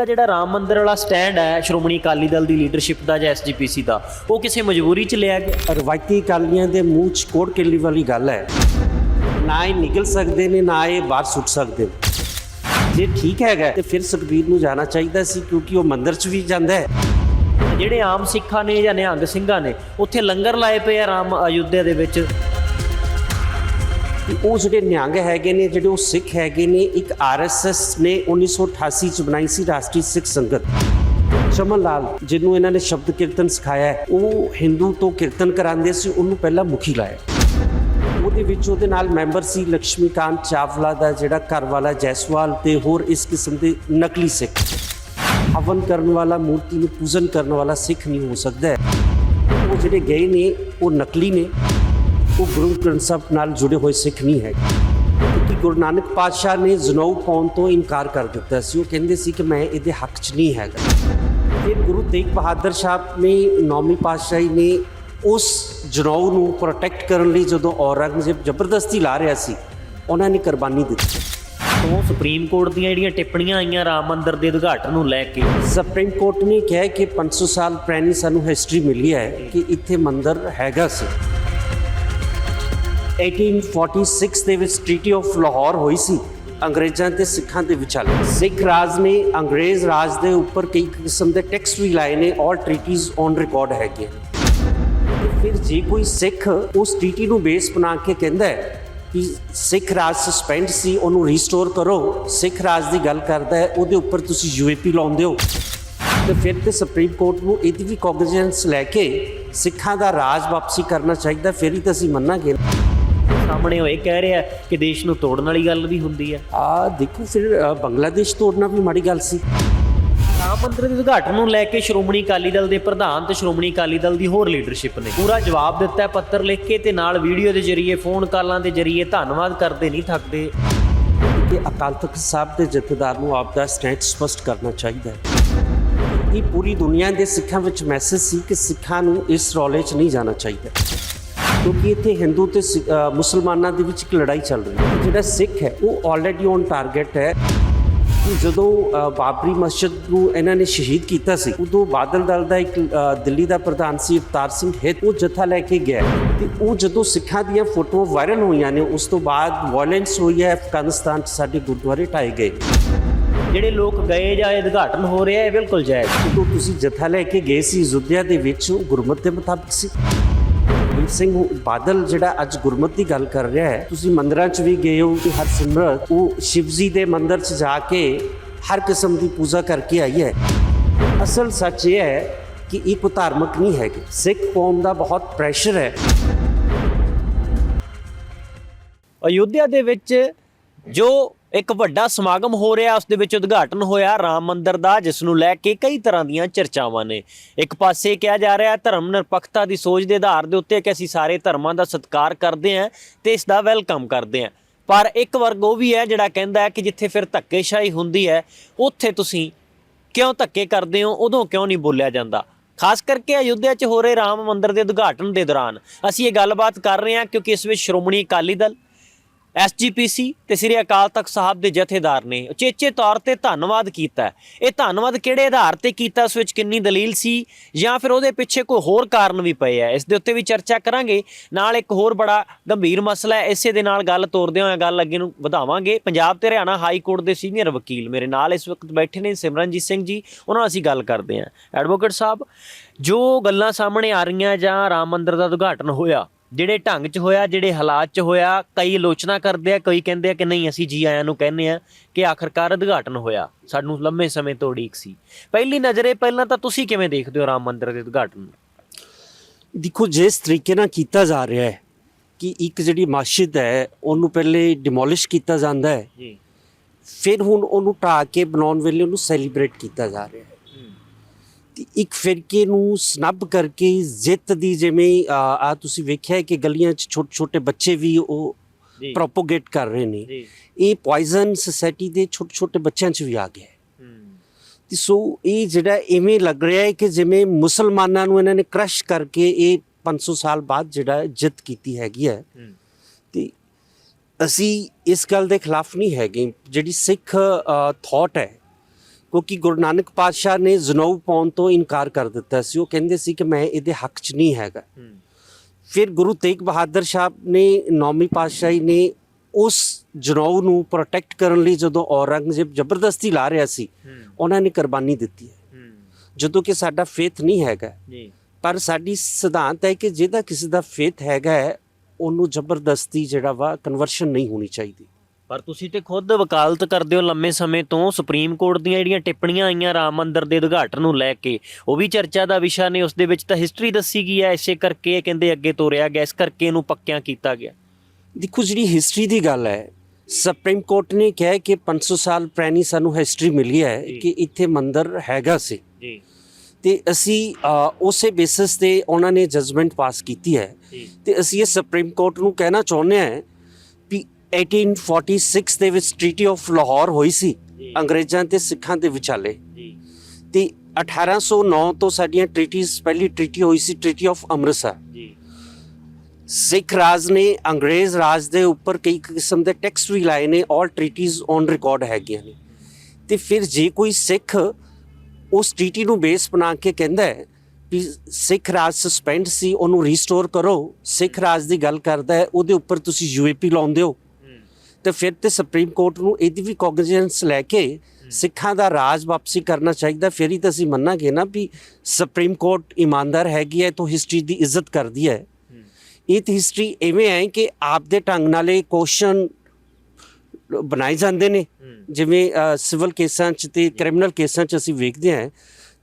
ਦਾ ਜਿਹੜਾ ਰਾਮ ਮੰਦਿਰ ਵਾਲਾ ਸਟੈਂਡ ਹੈ ਸ਼੍ਰੋਮਣੀ ਅਕਾਲੀ ਦਲ ਦੀ ਲੀਡਰਸ਼ਿਪ ਦਾ ਜਾਂ ਐਸਜੀਪੀਸੀ ਦਾ ਉਹ ਕਿਸੇ ਮਜਬੂਰੀ 'ਚ ਲਿਆ ਗਿਆ? ਰਵਾਇਤੀ ਅਕਾਲੀਆਂ ਦੇ ਮੂੰਹ 'ਚ ਕੋੜ ਕਿੱਲੀ ਵਾਲੀ ਗੱਲ ਹੈ। ਨਾ ਇਹ ਨਿਕਲ ਸਕਦੇ ਨੇ ਨਾ ਇਹ ਬਾਹਰ ਸੁੱਟ ਸਕਦੇ ਨੇ। ਜੇ ਠੀਕ ਹੈਗਾ ਤੇ ਫਿਰ ਸੁਖਬੀਰ ਨੂੰ ਜਾਣਾ ਚਾਹੀਦਾ ਸੀ ਕਿਉਂਕਿ ਉਹ ਮੰਦਿਰ 'ਚ ਵੀ ਜਾਂਦਾ ਹੈ। ਜਿਹੜੇ ਆਮ ਸਿੱਖਾਂ ਨੇ ਜਾਂ ਨਿਹੰਗ ਸਿੰਘਾਂ ਨੇ ਉੱਥੇ ਲੰਗਰ ਲਾਏ ਪਏ ਆ ਰਾਮ ਅਯੁੱਧਿਆ ਦੇ ਵਿੱਚ। ਕਿ ਉਹ ਜਿਹੜੇ ਨਿਹੰਗ ਹੈਗੇ ਨੇ, ਜਿਹੜੇ ਉਹ ਸਿੱਖ ਹੈਗੇ ਨੇ, ਇੱਕ ਆਰਐਸਐਸ ਨੇ 1988 ਚ ਬਣਾਈ ਸੀ ਰਾਸ਼ਟਰੀ ਸਿੱਖ ਸੰਗਤ। ਚਮਨ ਲਾਲ ਜਿਹਨੂੰ ਇਹਨਾਂ ਨੇ ਸ਼ਬਦ ਕੀਰਤਨ ਸਿਖਾਇਆ ਉਹ ਹਿੰਦੂ ਤੋਂ ਕੀਰਤਨ ਕਰਾਉਂਦੇ ਸੀ, ਉਹਨੂੰ ਪਹਿਲਾਂ ਮੁਖੀ ਲਾਇਆ। ਉਹਦੇ ਵਿੱਚ ਉਹਦੇ ਨਾਲ ਮੈਂਬਰ ਸੀ ਲక్ష్ਮੀਕਾਂਤ ਚਾਵਲਾ ਦਾ, ਜਿਹੜਾ ਘਰ ਵਾਲਾ ਜੈਸਵਾਲ ਤੇ ਹੋਰ ਇਸ ਕਿਸਮ ਦੇ ਨਕਲੀ ਸਿੱਖ। ਹਵਨ ਕਰਨ ਵਾਲਾ, ਮੂਰਤੀ ਨੂੰ ਪੂਜਨ ਕਰਨ ਵਾਲਾ ਸਿੱਖ ਨਹੀਂ ਹੋ ਸਕਦਾ ਉਹ ਜਿਹੜੇ ਗਏ ਨੇ, ਉਹ ਨਕਲੀ ਨੇ। ਉਹ ਗੁਰੂ ਗ੍ਰੰਥ ਸਾਹਿਬ ਨਾਲ ਜੁੜੇ ਹੋਏ ਸਿੱਖ ਨਹੀਂ ਹੈ ਕਿਉਂਕਿ ਗੁਰੂ ਨਾਨਕ ਪਾਤਸ਼ਾਹ ਨੇ ਜਨੇਊ ਪਾਉਣ ਤੋਂ ਇਨਕਾਰ ਕਰ ਦਿੱਤਾ ਸੀ ਉਹ ਕਹਿੰਦੇ ਸੀ ਕਿ ਮੈਂ ਇਹਦੇ ਹੱਕ 'ਚ ਨਹੀਂ ਹੈਗਾ ਫਿਰ ਗੁਰੂ ਤੇਗ ਬਹਾਦਰ ਸਾਹਿਬ ਨੇ ਨੌਵੀਂ ਪਾਤਸ਼ਾਹੀ ਨੇ ਉਸ ਜਨੇਊ ਨੂੰ ਪ੍ਰੋਟੈਕਟ ਕਰਨ ਲਈ ਜਦੋਂ ਔਰੰਗਜ਼ੇਬ ਜ਼ਬਰਦਸਤੀ ਲਾ ਰਿਹਾ ਸੀ ਉਹਨਾਂ ਨੇ ਕੁਰਬਾਨੀ ਦਿੱਤੀ ਤੋਂ ਸੁਪਰੀਮ ਕੋਰਟ ਦੀਆਂ ਜਿਹੜੀਆਂ ਟਿੱਪਣੀਆਂ ਆਈਆਂ ਰਾਮ ਮੰਦਿਰ ਦੇ ਉਦਘਾਟਨ ਨੂੰ ਲੈ ਕੇ ਸੁਪਰੀਮ ਕੋਰਟ ਨੇ ਕਿਹਾ ਕਿ 500 ਸਾਲ ਪੁਰਾਣੀ ਸਾਨੂੰ ਹਿਸਟਰੀ ਮਿਲੀ ਹੈ ਕਿ ਇੱਥੇ ਮੰਦਿਰ ਹੈਗਾ ਸੀ 1846 ਦੇ ਵਿੱਚ ਟ੍ਰੀਟੀ ਆਫ ਲਾਹੌਰ ਹੋਈ ਸੀ। ਅੰਗਰੇਜ਼ਾਂ ਤੇ ਸਿੱਖਾਂ ਦੇ ਵਿਚਾਲੇ। ਸਿੱਖ ਰਾਜ ਨੇ ਅੰਗਰੇਜ਼ ਰਾਜ ਦੇ ਉੱਪਰ ਕਈ ਕਿਸਮ ਦੇ ਟੈਕਸ ਵੀ ਲਾਏ ਨੇ ਔਰ ਟ੍ਰੀਟੀਜ਼ ਔਨ ਰਿਕਾਰਡ ਹੈਗੇ। ਫਿਰ ਜੇ ਕੋਈ ਸਿੱਖ ਉਸ ਟ੍ਰੀਟੀ ਨੂੰ ਬੇਸ ਬਣਾ ਕੇ ਕਹਿੰਦਾ ਹੈ ਕਿ ਸਿੱਖ ਰਾਜ ਸਸਪੈਂਡ ਸੀ, ਉਹਨੂੰ ਰੀਸਟੋਰ ਕਰੋ, ਸਿੱਖ ਰਾਜ ਦੀ ਗੱਲ ਕਰਦਾ ਹੈ, ਉਹਦੇ ਉੱਪਰ ਤੁਸੀਂ ਯੂਏਪੀ ਲਾਉਂਦੇ ਹੋ। ਤੇ ਫਿਰ ਤੇ ਸੁਪਰੀਮ ਕੋਰਟ ਨੂੰ ਇਹਦੀ ਵੀ ਕੋਗਨੀਜੈਂਸ ਲੈ ਕੇ ਸਿੱਖਾਂ ਦਾ ਰਾਜ ਵਾਪਸੀ ਕਰਨਾ ਚਾਹੀਦਾ, ਫਿਰ ਹੀ ਤਾਂ ਅਸੀਂ ਮੰਨਾਂਗੇ। ਸਾਹਮਣੇ ਉਹ ਇਹ ਕਹਿ ਰਿਹਾ ਕਿ ਦੇਸ਼ ਨੂੰ ਤੋੜਨ ਵਾਲੀ ਗੱਲ ਵੀ ਹੁੰਦੀ ਹੈ ਆ ਦੇਖੋ ਫਿਰ ਬੰਗਲਾਦੇਸ਼ ਤੋੜਨਾ ਵੀ ਮਾੜੀ ਗੱਲ ਸੀ। ਰਾਮ ਮੰਦਿਰ ਦੇ ਉਦਘਾਟਨ ਨੂੰ ਲੈ ਕੇ ਸ਼੍ਰੋਮਣੀ ਅਕਾਲੀ ਦਲ ਦੇ ਪ੍ਰਧਾਨ ਤੇ ਸ਼੍ਰੋਮਣੀ ਅਕਾਲੀ ਦਲ ਦੀ ਹੋਰ ਲੀਡਰਸ਼ਿਪ ਨੇ। ਪੂਰਾ ਜਵਾਬ ਦਿੱਤਾ ਹੈ ਪੱਤਰ ਲਿਖ ਕੇ ਤੇ ਨਾਲ ਵੀਡੀਓ ਦੇ ਜ਼ਰੀਏ ਫੋਨ ਕਾਲਾਂ ਦੇ ਜ਼ਰੀਏ ਧੰਨਵਾਦ ਕਰਦੇ ਨਹੀਂ ਥੱਕਦੇ। ਕਿ ਅਕਾਲ ਤਖਤ ਸਾਹਿਬ ਦੇ ਜਥੇਦਾਰ ਨੂੰ ਆਪ ਦਾ ਸਟੈਂਡ ਸਪਸ਼ਟ ਕਰਨਾ ਚਾਹੀਦਾ ਹੈ। ਇਹ ਪੂਰੀ ਦੁਨੀਆ ਦੇ ਸਿੱਖਾਂ ਵਿੱਚ ਮੈਸੇਜ ਸੀ ਕਿ ਸਿੱਖਾਂ ਨੂੰ ਇਸ ਰੌਲੇ 'ਚ ਨਹੀਂ ਜਾਣਾ ਚਾਹੀਦਾ। ਕਿਉਂਕਿ ਇੱਥੇ ਹਿੰਦੂ ਤੇ ਮੁਸਲਮਾਨਾਂ ਦੇ ਵਿੱਚ ਇੱਕ ਲੜਾਈ ਚੱਲ ਰਹੀ ਹੈ। ਜਿਹੜਾ ਸਿੱਖ ਹੈ ਉਹ ਆਲਰੇਡੀ ਔਨ ਟਾਰਗੇਟ ਹੈ। ਜਦੋਂ ਬਾਬਰੀ ਮਸਜਿਦ ਨੂੰ ਇਹਨਾਂ ਨੇ ਸ਼ਹੀਦ ਕੀਤਾ ਸੀ ਉਦੋਂ ਬਾਦਲ ਦਲ ਦਾ ਇੱਕ ਦਿੱਲੀ ਦਾ ਪ੍ਰਧਾਨ ਸੀ ਅਵਤਾਰ ਸਿੰਘ ਹਿੱਤ ਉਹ ਜਥਾ ਲੈ ਕੇ ਗਿਆ। ਤੇ ਉਹ ਜਦੋਂ ਸਿੱਖਾਂ ਦੀਆਂ ਫੋਟੋਆਂ ਵਾਇਰਲ ਹੋਈਆਂ ਨੇ ਉਸ ਤੋਂ ਬਾਅਦ ਵਾਇਲੈਂਸ ਹੋਈ ਹੈ ਅਫਗਾਨਿਸਤਾਨ 'ਚ ਸਾਡੇ ਗੁਰਦੁਆਰੇ ਢਾਏ ਗਏ। ਜਿਹੜੇ ਲੋਕ ਗਏ ਜਾਂ ਇਹ ਉਦਘਾਟਨ ਹੋ ਰਿਹਾ ਇਹ ਬਿਲਕੁਲ ਜਾਇਜ਼। ਤੁਸੀਂ ਜਥਾ ਲੈ ਕੇ ਗਏ ਸੀ ਅਯੁੱਧਿਆ ਦੇ ਵਿੱਚ ਗੁਰਮਤਿ ਦੇ ਮੁਤਾਬਕ ਸੀ। ਸਿੰਘ ਬਾਦਲ ਜਿਹੜਾ ਅੱਜ ਗੁਰਮਤਿ ਦੀ ਗੱਲ ਕਰ ਰਿਹਾ ਹੈ, ਤੁਸੀਂ ਮੰਦਰਾਂ 'ਚ ਵੀ ਗਏ ਹੋ ਕਿ ਹਰਸਿਮਰਤ ਉਹ ਸ਼ਿਵਜੀ ਦੇ ਮੰਦਰ 'ਚ ਜਾ ਕੇ ਹਰ ਕਿਸਮ ਦੀ ਪੂਜਾ ਕਰਕੇ ਆਈ ਹੈ। ਅਸਲ ਸੱਚ ਇਹ ਹੈ ਕਿ ਇਹ ਕੋਈ ਧਾਰਮਿਕ ਨਹੀਂ ਹੈਗੀ। ਸਿੱਖ ਕੌਮ ਦਾ ਬਹੁਤ ਪ੍ਰੈਸ਼ਰ ਹੈ। ਅਯੁੱਧਿਆ ਦੇ ਵਿੱਚ ਜੋ ਇੱਕ ਵੱਡਾ ਸਮਾਗਮ ਹੋ ਰਿਹਾ, ਉਸ ਦੇ ਵਿੱਚ ਉਦਘਾਟਨ ਹੋਇਆ ਰਾਮ ਮੰਦਿਰ ਦਾ, ਜਿਸ ਨੂੰ ਲੈ ਕੇ ਕਈ ਤਰ੍ਹਾਂ ਦੀਆਂ ਚਰਚਾਵਾਂ ਨੇ। ਇੱਕ ਪਾਸੇ ਕਿਹਾ ਜਾ ਰਿਹਾ, ਧਰਮ ਨਿਰਪੱਖਤਾ ਦੀ ਸੋਚ ਦੇ ਆਧਾਰ ਦੇ ਉੱਤੇ ਕਿ ਅਸੀਂ ਸਾਰੇ ਧਰਮਾਂ ਦਾ ਸਤਿਕਾਰ ਕਰਦੇ ਹਾਂ ਤੇ ਇਸ ਦਾ ਵੈਲਕਮ ਕਰਦੇ ਹਾਂ। ਪਰ ਇੱਕ ਵਰਗ ਉਹ ਵੀ ਹੈ ਜਿਹੜਾ ਕਹਿੰਦਾ ਹੈ ਕਿ ਜਿੱਥੇ ਫਿਰ ਧੱਕੇਸ਼ਾਹੀ ਹੁੰਦੀ ਹੈ, ਉੱਥੇ ਤੁਸੀਂ ਕਿਉਂ ਧੱਕੇ ਕਰਦੇ ਹੋ, ਉਦੋਂ ਕਿਉਂ ਨਹੀਂ ਬੋਲਿਆ ਜਾਂਦਾ? ਖਾਸ ਕਰਕੇ ਅਯੁੱਧਿਆ 'ਚ ਹੋ ਰਹੇ ਰਾਮ ਮੰਦਿਰ ਦੇ ਉਦਘਾਟਨ ਦੇ ਦੌਰਾਨ। ਅਸੀਂ ਇਹ ਗੱਲਬਾਤ ਕਰ ਰਹੇ ਹਾਂ ਕਿਉਂਕਿ ਇਸ ਵਿੱਚ ਸ਼੍ਰੋਮਣੀ ਅਕਾਲੀ ਦਲ ਐਸਜੀਪੀਸੀ ਤੇ ਸ੍ਰੀ ਅਕਾਲ ਤਖਤ ਸਾਹਿਬ ਦੇ ਜਥੇਦਾਰ ਨੇ ਉਚੇਚੇ ਤੌਰ ਤੇ ਧੰਨਵਾਦ ਕੀਤਾ ਇਹ ਧੰਨਵਾਦ ਕਿਹੜੇ ਆਧਾਰ ਤੇ ਕੀਤਾ, ਉਸ ਵਿੱਚ ਕਿੰਨੀ ਦਲੀਲ ਸੀ ਜਾਂ ਫਿਰ ਉਹਦੇ ਪਿੱਛੇ ਕੋਈ ਹੋਰ ਕਾਰਨ ਵੀ ਪਏ ਆ? ਇਸ ਦੇ ਉੱਤੇ ਵੀ ਚਰਚਾ ਕਰਾਂਗੇ। ਨਾਲ ਇੱਕ ਹੋਰ ਬੜਾ ਗੰਭੀਰ ਮਸਲਾ ਹੈ, ਇਸੇ ਦੇ ਨਾਲ ਗੱਲ ਤੋਰਦੇ ਹੋਏ ਗੱਲ ਅੱਗੇ ਨੂੰ ਵਧਾਵਾਂਗੇ। ਪੰਜਾਬ ਤੇ ਹਰਿਆਣਾ ਹਾਈ ਕੋਰਟ ਦੇ ਸੀਨੀਅਰ ਵਕੀਲ ਮੇਰੇ ਨਾਲ ਇਸ ਵਕਤ ਬੈਠੇ ਨੇ ਸਿਮਰਨਜੀਤ ਸਿੰਘ ਜੀ, ਉਹਨਾਂ ਨਾਲ ਅਸੀਂ ਗੱਲ ਕਰਦੇ ਹਾਂ। ਐਡਵੋਕੇਟ ਸਾਹਿਬ, ਜੋ ਗੱਲਾਂ ਸਾਹਮਣੇ ਆ ਰਹੀਆਂ ਜਾਂ ਰਾਮ ਮੰਦਿਰ ਦਾ ਉਦਘਾਟਨ ਹੋਇਆ ਜਿਹੜੇ ਢੰਗ 'ਚ ਹੋਇਆ ਜਿਹੜੇ ਹਾਲਾਤ 'ਚ ਹੋਇਆ ਕਈ ਆਲੋਚਨਾ ਕਰਦੇ ਆ ਕਈ ਕਹਿੰਦੇ ਆ ਕਿ ਨਹੀਂ ਅਸੀਂ ਜੀ ਆਇਆਂ ਨੂੰ ਕਹਿੰਦੇ ਆ ਕਿ ਆਖਰਕਾਰ ਉਦਘਾਟਨ ਹੋਇਆ। ਸਾਨੂੰ ਲੰਮੇ ਸਮੇਂ ਤੋਂ ਉਡੀਕ ਸੀ। ਪਹਿਲੀ ਨਜ਼ਰੇ ਪਹਿਲਾਂ ਤਾਂ ਤੁਸੀਂ ਕਿਵੇਂ ਦੇਖਦੇ ਹੋ ਰਾਮ ਮੰਦਿਰ ਦੇ ਉਦਘਾਟਨ ਨੂੰ? ਦੇਖੋ ਜਿਸ ਤਰੀਕੇ ਨਾਲ ਕੀਤਾ ਜਾ ਰਿਹਾ ਹੈ ਕਿ ਇੱਕ ਜਿਹੜੀ ਮਸਜਿਦ ਹੈ ਉਹਨੂੰ ਪਹਿਲੇ ਡਿਮੋਲਿਸ਼ ਕੀਤਾ ਜਾਂਦਾ ਹੈ। ਜੀ। ਫਿਰ ਹੁਣ ਉਹਨੂੰ ਢਾਹ ਕੇ ਬਣਾਉਣ ਵੇਲੇ ਉਹਨੂੰ ਸੈਲੀਬ੍ਰੇਟ ਕੀਤਾ ਜਾ ਰਿਹਾ ਹੈ। ਇੱਕ ਫਿਰਕੇ ਨੂੰ ਸਨੱਬ ਕਰਕੇ ਜਿੱਤ ਦੀ ਜਿਵੇਂ ਆ ਤੁਸੀਂ ਵੇਖਿਆ ਕਿ ਗਲੀਆਂ 'ਚ ਛੋਟੇ ਛੋਟੇ ਬੱਚੇ ਵੀ ਉਹ ਪ੍ਰੋਪੋਗੇਟ ਕਰ ਰਹੇ ਨੇ। ਇਹ ਪੋਇਜ਼ਨ ਸੋਸਾਇਟੀ ਦੇ ਛੋਟੇ ਛੋਟੇ ਬੱਚਿਆਂ 'ਚ ਵੀ ਆ ਗਿਆ ਤੇ ਸੋ ਇਹ ਜਿਹੜਾ ਇਵੇਂ ਲੱਗ ਰਿਹਾ ਹੈ ਕਿ ਜਿਵੇਂ ਮੁਸਲਮਾਨਾਂ ਨੂੰ ਇਹਨਾਂ ਨੇ ਕ੍ਰਸ਼ ਕਰਕੇ ਇਹ 500 ਸਾਲ ਬਾਅਦ ਜਿਹੜਾ ਜਿੱਤ ਕੀਤੀ ਹੈਗੀ ਹੂੰ। ਤੇ ਅਸੀਂ ਇਸ ਗੱਲ ਦੇ ਖਿਲਾਫ ਨਹੀਂ ਹੈਗੇ। ਜਿਹੜੀ ਸਿੱਖ ਥਾਟ ਹੈ ਕਿਉਂਕਿ ਗੁਰੂ ਨਾਨਕ ਪਾਤਸ਼ਾਹ ਨੇ ਜਨੇਊ ਪਾਉਣ ਤੋਂ ਇਨਕਾਰ ਕਰ ਦਿੱਤਾ ਸੀ। ਉਹ ਕਹਿੰਦੇ ਸੀ ਕਿ ਮੈਂ ਇਹਦੇ ਹੱਕ 'ਚ ਨਹੀਂ ਹੈਗਾ। ਫਿਰ ਗੁਰੂ ਤੇਗ ਬਹਾਦਰ ਸਾਹਿਬ ਨੇ ਨੌਵੀਂ ਪਾਤਸ਼ਾਹੀ ਨੇ ਉਸ ਜਨੇਊ ਨੂੰ ਪ੍ਰੋਟੈਕਟ ਕਰਨ ਲਈ ਜਦੋਂ ਔਰੰਗਜ਼ੇਬ ਜ਼ਬਰਦਸਤੀ ਲਾ ਰਿਹਾ ਸੀ ਉਹਨਾਂ ਨੇ ਕੁਰਬਾਨੀ ਦਿੱਤੀ ਹੈ। ਜਦੋਂ ਕਿ ਸਾਡਾ ਫੇਥ ਨਹੀਂ ਹੈਗਾ। ਪਰ ਸਾਡੀ ਸਿਧਾਂਤ ਹੈ ਕਿ ਜਿਹਦਾ ਕਿਸੇ ਦਾ ਫੇਥ ਹੈਗਾ ਉਹਨੂੰ ਜ਼ਬਰਦਸਤੀ ਜਿਹੜਾ ਵਾ ਕਨਵਰਸ਼ਨ ਨਹੀਂ ਹੋਣੀ ਚਾਹੀਦੀ। ਪਰ ਤੁਸੀਂ ਤੇ ਖੁਦ ਵਕਾਲਤ ਕਰਦੇ ਹੋ ਲੰਮੇ ਸਮੇਂ ਤੋਂ ਸੁਪਰੀਮ ਕੋਰਟ ਦੀਆਂ ਜਿਹੜੀਆਂ ਟਿੱਪਣੀਆਂ ਆਈਆਂ ਰਾਮ ਮੰਦਿਰ ਦੇ ਉਦਘਾਟਨ ਨੂੰ ਲੈ ਕੇ ਉਹ ਵੀ ਚਰਚਾ ਦਾ ਵਿਸ਼ਾ ਨੇ ਉਸ ਦੇ ਵਿੱਚ ਤਾਂ ਹਿਸਟਰੀ ਦੱਸੀ ਗਈ ਹੈ ਇਸੇ ਕਰਕੇ ਇਹ ਕਹਿੰਦੇ ਅੱਗੇ ਤੋਰਿਆ ਗਿਆ ਇਸ ਕਰਕੇ ਇਹਨੂੰ ਪੱਕਿਆਂ ਕੀਤਾ ਗਿਆ। ਦੇਖੋ ਜਿਹੜੀ ਹਿਸਟਰੀ ਦੀ ਗੱਲ ਹੈ ਸੁਪਰੀਮ ਕੋਰਟ ਨੇ ਕਿਹਾ ਕਿ 500 ਸਾਲ ਪੁਰਾਣੀ ਸਾਨੂੰ ਹਿਸਟਰੀ ਮਿਲੀ ਹੈ। ਕਿ ਇੱਥੇ ਮੰਦਿਰ ਹੈਗਾ ਸੀ। ਜੀ। ਤੇ ਅਸੀਂ ਉਸੇ ਬੇਸਿਸ ਤੇ ਉਹਨਾਂ ਨੇ ਜਜਮੈਂਟ ਪਾਸ ਕੀਤੀ ਹੈ। ਤੇ ਅਸੀਂ ਇਹ ਸੁਪਰੀਮ ਕੋਰਟ ਨੂੰ ਕਹਿਣਾ ਚਾਹੁੰਦੇ ਹਾਂ 1846 ਦੇ ਵਿੱਚ ਟ੍ਰੀਟੀ ਆਫ ਲਾਹੌਰ ਹੋਈ ਸੀ। ਅੰਗਰੇਜ਼ਾਂ ਤੇ ਸਿੱਖਾਂ ਦੇ ਵਿਚਾਲੇ। ਤੇ 1809 ਤੋਂ ਸਾਡੀਆਂ ਟ੍ਰੀਟੀਜ਼ ਪਹਿਲੀ ਟ੍ਰੀਟੀ ਹੋਈ ਸੀ ਟ੍ਰੀਟੀ ਆਫ ਅੰਮ੍ਰਿਤਸਰ ਜੀ। ਸਿੱਖ ਰਾਜ ਨੇ ਅੰਗਰੇਜ਼ ਰਾਜ ਦੇ ਉੱਪਰ ਕਈ ਕਿਸਮ ਦੇ ਟੈਕਸ ਵੀ ਲਾਏ ਨੇ ਆਲ ਟ੍ਰੀਟੀਜ਼ ਔਨ ਰਿਕਾਰਡ ਹੈਗੀਆਂ ਨੇ। ਤੇ ਫਿਰ ਜੇ ਕੋਈ ਸਿੱਖ ਉਸ ਟ੍ਰੀਟੀ ਨੂੰ ਬੇਸ ਬਣਾ ਕੇ ਕਹਿੰਦਾ ਹੈ ਵੀ ਸਿੱਖ ਰਾਜ ਸਸਪੈਂਡ ਸੀ ਉਹਨੂੰ ਰੀਸਟੋਰ ਕਰੋ। ਸਿੱਖ ਰਾਜ ਦੀ ਗੱਲ ਕਰਦਾ ਹੈ ਉਹਦੇ ਉੱਪਰ ਤੁਸੀਂ ਯੂਏਪੀ ਲਾਉਂਦੇ ਹੋ। ਤੇ ਫਿਰ ਤੇ ਸੁਪਰੀਮ ਕੋਰਟ ਨੂੰ ਇਹਦੀ ਵੀ ਕੋਗਨੀਜੈਂਸ ਲੈ ਕੇ ਸਿੱਖਾਂ ਦਾ ਰਾਜ ਵਾਪਸੀ ਕਰਨਾ ਚਾਹੀਦਾ। ਫਿਰ ਹੀ ਤਾਂ ਅਸੀਂ ਮੰਨਾਂਗੇ ਨਾ ਵੀ ਸੁਪਰੀਮ ਕੋਰਟ ਇਮਾਨਦਾਰ ਹੈਗੀ ਹੈ ਤਾਂ ਹਿਸਟਰੀ ਦੀ ਇੱਜ਼ਤ ਕਰਦੀ ਹੈ। ਇਹ ਤਾਂ ਹਿਸਟਰੀ ਐਵੇਂ ਹੈ ਕਿ ਆਪ ਦੇ ਢੰਗ ਨਾਲ ਇਹ ਕੁਐਸਚਨ ਬਣਾਏ ਜਾਂਦੇ ਨੇ। ਜਿਵੇਂ ਸਿਵਲ ਕੇਸਾਂ 'ਚ ਤੇ ਕ੍ਰਿਮੀਨਲ ਕੇਸਾਂ 'ਚ ਅਸੀਂ ਵੇਖਦੇ ਹਾਂ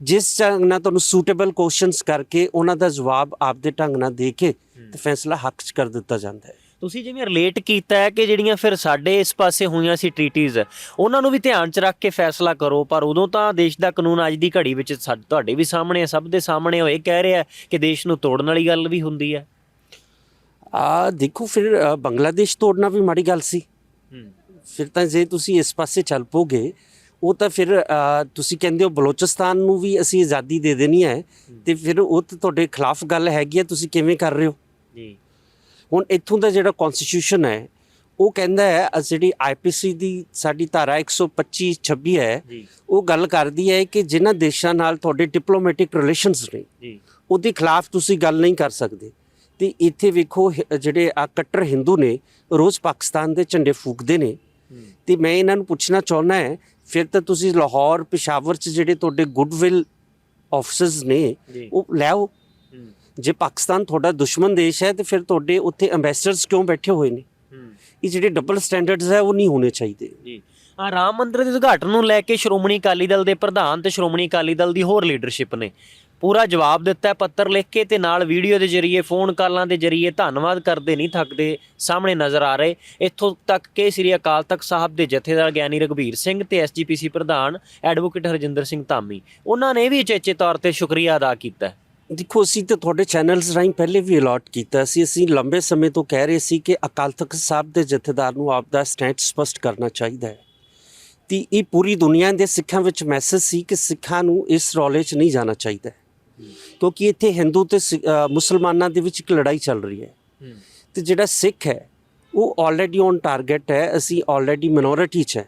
ਜਿਸ ਢੰਗ ਨਾਲ ਤੁਹਾਨੂੰ ਸੂਟੇਬਲ ਕੁਐਸਚਨਸ ਕਰਕੇ ਉਹਨਾਂ ਦਾ ਜਵਾਬ ਆਪ ਦੇ ਢੰਗ ਨਾਲ ਦੇ ਕੇ ਤੇ ਫੈਸਲਾ ਹੱਕ 'ਚ ਕਰ ਦਿੱਤਾ ਜਾਂਦਾ ਹੈ। ਤੁਸੀਂ ਜਿਵੇਂ ਰਿਲੇਟ ਕੀਤਾ ਹੈ ਕਿ ਜਿਹੜੀਆਂ ਫਿਰ ਸਾਡੇ ਇਸ ਪਾਸੇ ਹੋਈਆਂ ਸੀ ਟ੍ਰੀਟੀਜ਼ ਉਹਨਾਂ ਨੂੰ ਵੀ ਧਿਆਨ 'ਚ ਰੱਖ ਕੇ ਫੈਸਲਾ ਕਰੋ ਪਰ ਉਦੋਂ ਤਾਂ ਦੇਸ਼ ਦਾ ਕਾਨੂੰਨ ਅੱਜ ਦੀ ਘੜੀ ਵਿੱਚ ਤੁਹਾਡੇ ਵੀ ਸਾਹਮਣੇ ਹੈ ਸਭ ਦੇ ਸਾਹਮਣੇ ਹੋਏ ਕਹਿ ਰਿਹਾ ਕਿ ਦੇਸ਼ ਨੂੰ ਤੋੜਨ ਵਾਲੀ ਗੱਲ ਵੀ ਹੁੰਦੀ ਹੈ। ਆ ਦੇਖੋ ਫਿਰ ਬੰਗਲਾਦੇਸ਼ ਤੋੜਨਾ ਵੀ ਮਾੜੀ ਗੱਲ ਸੀ। ਫਿਰ ਤਾਂ ਜੇ ਤੁਸੀਂ ਇਸ ਪਾਸੇ ਚੱਲ ਪੋਗੇ ਉਹ ਤਾਂ ਫਿਰ ਤੁਸੀਂ ਕਹਿੰਦੇ ਹੋ ਬਲੋਚਿਸਤਾਨ ਨੂੰ ਵੀ ਅਸੀਂ ਆਜ਼ਾਦੀ ਦੇ ਦੇਣੀ ਹੈ ਤੇ ਫਿਰ ਉਹ ਤੁਹਾਡੇ ਖਿਲਾਫ ਗੱਲ ਹੈਗੀ ਹੈ ਤੁਸੀਂ ਕਿਵੇਂ ਕਰ ਰਹੇ ਹੋ? ਜੀ। ਹੁਣ ਇੱਥੋਂ ਦਾ ਜਿਹੜਾ ਕਨਸਟੀਟਿਊਸ਼ਨ ਹੈ ਉਹ ਕਹਿੰਦਾ ਹੈ ਜਿਹੜੀ ਆਈਪੀਸੀ ਦੀ ਸਾਡੀ ਧਾਰਾ 125 26 ਹੈ ਉਹ ਗੱਲ ਕਰਦੀ ਹੈ ਕਿ ਜਿਨ੍ਹਾਂ ਦੇਸ਼ਾਂ ਨਾਲ ਤੁਹਾਡੇ ਡਿਪਲੋਮੈਟਿਕ ਰਿਲੇਸ਼ਨਸ ਨੇ ਉਹਦੇ ਖਿਲਾਫ ਤੁਸੀਂ ਗੱਲ ਨਹੀਂ ਕਰ ਸਕਦੇ। ਤੇ ਇੱਥੇ ਵੇਖੋ ਜਿਹੜੇ ਆ ਕੱਟਰ ਹਿੰਦੂ ਨੇ ਰੋਜ਼ ਪਾਕਿਸਤਾਨ ਦੇ ਝੰਡੇ ਫੂਕਦੇ ਨੇ। ਤੇ ਮੈਂ ਇਹਨਾਂ ਨੂੰ ਪੁੱਛਣਾ ਚਾਹੁੰਦਾ ਹੈ ਫਿਰ ਤਾਂ ਤੁਸੀਂ ਲਾਹੌਰ ਪਿਸ਼ਾਵਰ ਚ ਜਿਹੜੇ ਤੁਹਾਡੇ ਗੁੱਡਵਿਲ ਆਫਿਸਰਸ ਨੇ ਉਹ ਲੈ ਆਓ। ਜੇ ਪਾਕਿਸਤਾਨ ਤੁਹਾਡਾ ਦੁਸ਼ਮਣ ਦੇਸ਼ ਹੈ ਤੇ ਫਿਰ ਤੁਹਾਡੇ ਉੱਥੇ ਐਮਬੈਸਡਰਸ ਕਿਉਂ ਬੈਠੇ ਹੋਏ ਨੇ? ਇਹ ਜਿਹੜੇ ਡਬਲ ਸਟੈਂਡਰਡਸ ਹੈ ਉਹ ਨਹੀਂ ਹੋਣੇ ਚਾਹੀਦੇ। ਜੀ। ਆ ਰਾਮ ਮੰਦਿਰ ਦੇ ਉਦਘਾਟਨ ਨੂੰ ਲੈ ਕੇ ਸ਼੍ਰੋਮਣੀ ਅਕਾਲੀ ਦਲ ਦੇ ਪ੍ਰਧਾਨ ਤੇ ਸ਼੍ਰੋਮਣੀ ਅਕਾਲੀ ਦਲ ਦੀ ਹੋਰ ਲੀਡਰਸ਼ਿਪ ਨੇ। ਪੂਰਾ ਜਵਾਬ ਦਿੱਤਾ ਹੈ ਪੱਤਰ ਲਿਖ ਕੇ ਤੇ ਨਾਲ ਵੀਡੀਓ ਦੇ ਜ਼ਰੀਏ ਫੋਨ ਕਾਲਾਂ ਦੇ ਜ਼ਰੀਏ ਧੰਨਵਾਦ ਕਰਦੇ ਨਹੀਂ ਥੱਕਦੇ ਸਾਹਮਣੇ ਨਜ਼ਰ ਆ ਰਹੇ। ਇੱਥੋਂ ਤੱਕ ਕਿ ਸ੍ਰੀ ਅਕਾਲ ਤਖਤ ਸਾਹਿਬ ਦੇ ਜਥੇਦਾਰ ਗਿਆਨੀ ਰਗਵੀਰ ਸਿੰਘ ਤੇ ਐਸਜੀਪੀਸੀ ਪ੍ਰਧਾਨ ਐਡਵੋਕੇਟ ਹਰਜਿੰਦਰ ਸਿੰਘ ਧਾਮੀ ਉਹਨਾਂ ਨੇ ਵੀ ਉਚੇਚੇ ਤੌਰ ਤੇ ਸ਼ੁਕਰੀਆ ਅਦਾ ਕੀਤਾ। ਦੇਖੋ ਅਸੀਂ ਤੇ ਤੁਹਾਡੇ ਚੈਨਲਸ ਰਾਹੀਂ ਪਹਿਲੇ ਵੀ ਅਲਾਟ ਕੀਤਾ ਸੀ। ਅਸੀਂ ਲੰਬੇ ਸਮੇਂ ਤੋਂ ਕਹਿ ਰਹੇ ਸੀ ਕਿ ਅਕਾਲ ਤਖਤ ਸਾਹਿਬ ਦੇ ਜਥੇਦਾਰ ਨੂੰ ਆਪ ਦਾ ਸਟੈਂਡ ਸਪਸ਼ਟ ਕਰਨਾ ਚਾਹੀਦਾ ਹੈ। ਤੇ ਇਹ ਪੂਰੀ ਦੁਨੀਆ ਦੇ ਸਿੱਖਾਂ ਵਿੱਚ ਮੈਸੇਜ ਸੀ ਕਿ ਸਿੱਖਾਂ ਨੂੰ ਇਸ ਰੌਲੇ 'ਚ ਨਹੀਂ ਜਾਣਾ ਚਾਹੀਦਾ। ਕਿਉਂਕਿ ਇੱਥੇ ਹਿੰਦੂ ਤੇ ਮੁਸਲਮਾਨਾਂ ਦੇ ਵਿੱਚ ਇੱਕ ਲੜਾਈ ਚੱਲ ਰਹੀ ਹੈ। ਤੇ ਜਿਹੜਾ ਸਿੱਖ ਹੈ ਉਹ ਆਲਰੇਡੀ ਔਨ ਟਾਰਗੇਟ ਹੈ। ਅਸੀਂ ਆਲਰੇਡੀ ਮਿਨੋਰਿਟੀ 'ਚ ਹੈ।